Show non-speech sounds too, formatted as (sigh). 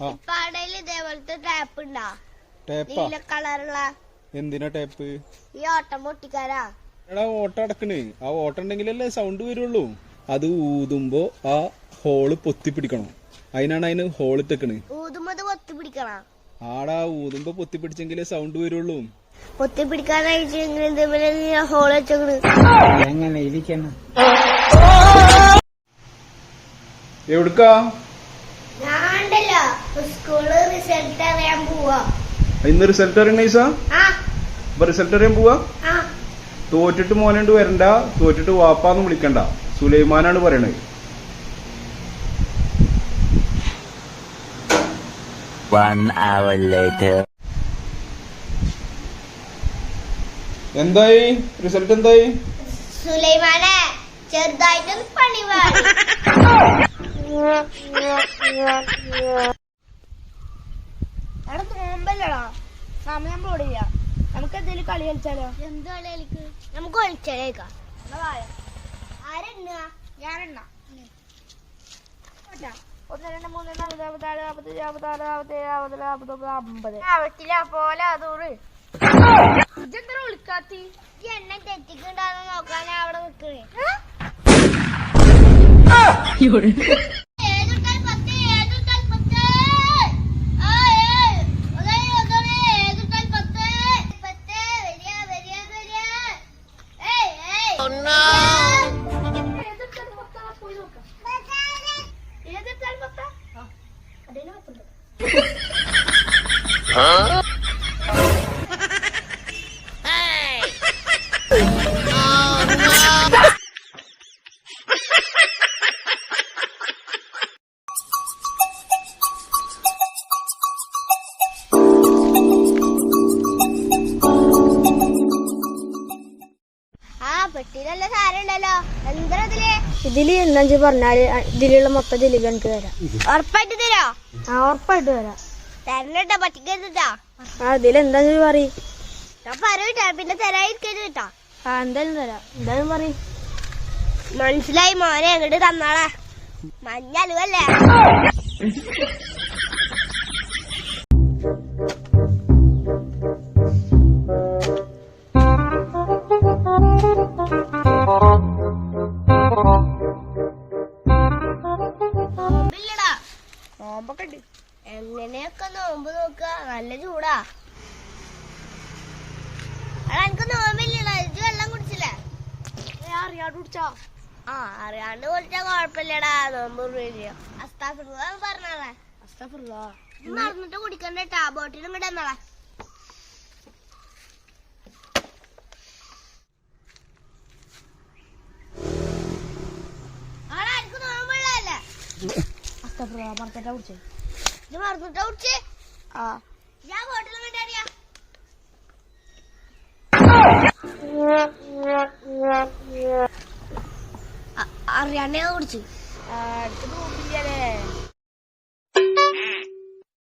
ആ. ഇതേപോലത്തെ ടാപ്പ് ഉണ്ടോ? ടേപ്പാ നീല കളറുള്ള. എന്തിനാ ടേപ്പ് ഈ ഓട്ടം പൊട്ടിക്കാരാ എടാ ഓട്ടം അടക്കണേ. ആ ഓട്ടം ഉണ്ടെങ്കിലല്ലേ സൗണ്ട് വരുള്ളൂ. അത് ഊതുമ്പോ ആ ഹോൾ പൊത്തി പിടിക്കണം. അതിനാണ് അതിന് ഹോൾ ഇട്ടേക്കണ്. പൊത്തി പിടിക്കണം. ആടാ ഊതുമ്പോ പൊത്തി പിടിച്ചെങ്കിലേ സൗണ്ട് വരുള്ളൂ. പൊത്തി പിടിക്കാനായിട്ട് ഇതേപോലെ ഹോൾ വെച്ചേക്കണ്? എങ്ങനെ ഇരിക്കണം എവിടുക്കാ? റിസൾട്ട് അറിയാൻ പോവാ. ഇന്ന് റിസൾട്ട് അറിയണ ഈസ? ആ. അപ്പൊ റിസൾട്ട് അറിയാൻ പോവാ? ആ. തോറ്റിട്ട് മോനണ്ട് വരണ്ട തോറ്റിട്ട് വാപ്പാന്ന് വിളിക്കണ്ട. സുലൈമാനാണ് പറയണത് One hour later. എന്തായി? റിസൾട്ട് എന്തായി? സുലൈമാനെ ചെറുതായിട്ടും പണി (laughs) (laughs) പാടി അവിടെ നോമ്പല്ലടാ സമയം പോടില്ല നമുക്ക് എന്തെങ്കിലും കളി കളിച്ചാലോ? എന്ത് കളി കളിക്ക്? നമുക്ക് കളിച്ചേക്കാം ആരെണ്ണ? ഞാനെണ്ണ. ഒന്ന് രണ്ട് മൂന്ന് നാല് അമ്പത്താറ് അമ്പത്തഞ്ച് അമ്പത്താറ് അമ്പത്തേഴ് അമ്പത്തിൽ അമ്പത്തൊമ്പത് അമ്പത്. ആവത്തില്ല പോലെ അതൂറ് ഇതെന്താ വിളിക്കാത്തി ഈ എണ്ണ തെറ്റിക്കുണ്ടാന്ന് നോക്കാൻ അവിടെ നിൽക്കണേ no! huh? ഇതിൽ? എന്താ പറഞ്ഞാൽ ഇതിലുള്ള മൊത്തം ജിലേബി എനിക്ക് തരാം. ഉറപ്പായിട്ട് തരോ? ആ ഉറപ്പായിട്ട് തരാം. തരണട്ടോ പറ്റിക്കരുതാ ആ ഇതിലെന്താ പറയും? ഞാൻ പറയൂട്ടാ പിന്നെ തരാതിരിക്കരുത് കേട്ടോ ആ എന്തായാലും തരാം. എന്തായാലും പറയും. മനസ്സിലായി മോനെ അങ്ങോട്ട് തന്നാളെ. മഞ്ഞളുവല്ലേ നോമ്പില്ലടാ നോമ്പൊക്കെ ഉണ്ട് എങ്ങനെയൊക്കെ നോമ്പ് നോക്ക? നല്ല ചൂടാ. എനിക്ക് നോമ്പില്ലടാ ഇത് വെള്ളം കുടിച്ചില്ലേ? അറിയാണ്ട് കുടിച്ചോ? ആ അറിയാണ്ട് കുടിച്ചാ കൊഴപ്പില്ലടാ. നോമ്പ് അസ്താഫിറുള്ള പറഞ്ഞാളെ മറന്നിട്ട് കുടിക്കണ്ട ടാ ബോട്ടിലും കൂടെ എന്നാളെ ആടാ പറഞ്ഞിട്ടാ കുടിച്ചേ ഇത് മറന്നിട്ടാ കുടിച്ചേ ആ. ഞാൻ കൂടെ അറിയാ അറിയാണ്ടേ കുടിച്ചു അടുത്ത് നോക്കില്ലേ